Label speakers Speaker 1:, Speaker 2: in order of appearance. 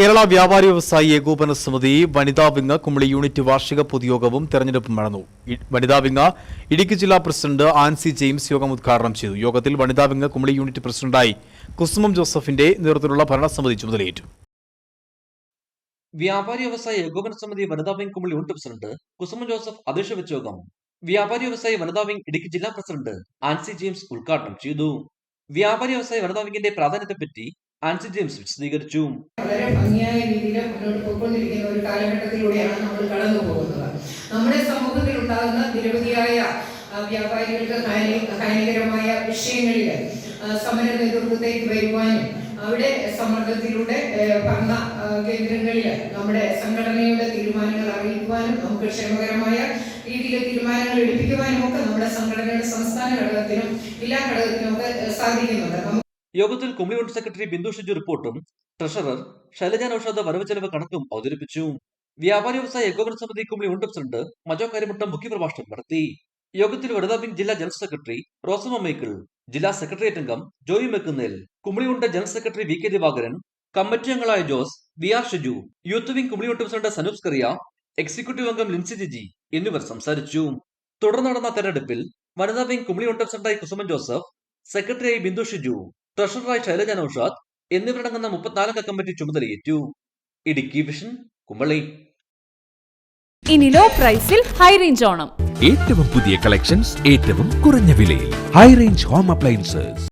Speaker 1: കേരള വ്യാപാരി വ്യവസായി ഏകോപന സമിതി വനിതാ വിങ് കുമളി യൂണിറ്റ് വാർഷിക പൊതുയോഗവും തെരഞ്ഞെടുപ്പും നടന്നു. വനിതാ വിങ് ഇടുക്കി ജില്ലാ പ്രസിഡന്റ് ആൻസി ജെയിംസ് യോഗം ഉദ്ഘാടനം ചെയ്തു. യോഗത്തിൽ വനിതാ വിങ് കുമളി യൂണിറ്റ് പ്രസിഡന്റായി കുസുമം ജോസഫിന്റെ നേതൃത്വത്തിലുള്ള ഭരണസമിതി ചുമതലയേറ്റു.
Speaker 2: വ്യാപാരി വ്യവസായ ഏകോപന സമിതി വനിതാ wing Kumily unit president Kusumam Joseph അധ്യക്ഷ വെച്ച യോഗം വ്യാപാരി വ്യവസായി വനിതാ വിംഗ് ഇടുക്കി ജില്ലാ പ്രസിഡന്റ് ആൻസി ജെയിംസ് ഉദ്ഘാടനം ചെയ്തു. വ്യാപാരി വ്യവസായ വനിതാ വിംഗിന്റെ പ്രാധാന്യത്തെപ്പറ്റി ആൻസി ജെയിംസ് വിശദീകരിച്ചു
Speaker 3: വളരെ ഭംഗിയായ രീതിയിൽ മുന്നോട്ട് പോയിക്കൊണ്ടിരിക്കുന്ന ഒരു കാലഘട്ടത്തിലൂടെയാണ് നമ്മൾ കടന്നു പോകുന്നത്. നമ്മുടെ സമൂഹത്തിൽ ഉണ്ടാകുന്ന നിരവധിയായ വ്യാപാരികൾക്ക് ഹാനി ഹാനികരമായ വിഷയങ്ങളിൽ സമര നേതൃത്വത്തേക്ക് വരുവാനും അവിടെ സമ്മർദ്ദത്തിലൂടെ ഭരണ കേന്ദ്രങ്ങളിൽ നമ്മുടെ സംഘടനയുടെ തീരുമാനങ്ങൾ അറിയിക്കുവാനും നമുക്ക് ക്ഷേമകരമായ രീതിയിൽ തീരുമാനങ്ങൾ എടുപ്പിക്കുവാനും ഒക്കെ നമ്മുടെ സംഘടനയുടെ സംസ്ഥാന ഘടകത്തിനും ജില്ലാ ഘടകത്തിനും ഒക്കെ സാധിക്കുന്നുണ്ട്.
Speaker 2: യോഗത്തിൽ കുമളി സെക്രട്ടറി ബിന്ദു ഷിജു റിപ്പോർട്ടും ട്രഷറർ ശൈലജ നൌഷാദ് വരവ് ചെലവ് കണക്കും അവതരിപ്പിച്ചു. വ്യാപാരി വ്യവസായ ഏകോപന സമിതി കുമളി ഉണ്ട് പ്രസിഡന്റ് മജോ കാര്യമുട്ടം മുഖ്യപ്രഭാഷണം നടത്തി. യോഗത്തിൽ വനിതാ ജില്ലാ ജനറൽ സെക്രട്ടറി റോസമ്മ മൈക്കിൾ ജില്ലാ സെക്രട്ടേറിയറ്റ് അംഗം Joy Mekkunnel Kumily unit general secretary V K Divakaran committee അംഗങ്ങളായ Jose V R Shiju youth wing Kumily unit president Sanoop Scaria executive അംഗം ലിൻസി ജിജി എന്നിവർ സംസാരിച്ചു. തുടർന്ന് നടന്ന തെരഞ്ഞെടുപ്പിൽ വനിതാ വിംഗ് കുമളി യൂണിറ്റ് പ്രസിഡന്റായി കുസുമൻ ജോസഫ് സെക്രട്ടറിയായി ബിന്ദു ഷിജു ട്രഷററായി ശൈലജ നൌഷാദ് എന്നിവരടങ്ങുന്ന മുപ്പത്തിനാലംഗ കമ്മിറ്റി ചുമതലയേറ്റു. ഇടുക്കി വിഷൻ കുമ്പളി.
Speaker 4: ഇനി ലോ പ്രൈസിൽ ഹൈ റേഞ്ച് ഓണം.
Speaker 5: ഏറ്റവും പുതിയ കളക്ഷൻസ് ഏറ്റവും കുറഞ്ഞ വിലയിൽ. High range home appliances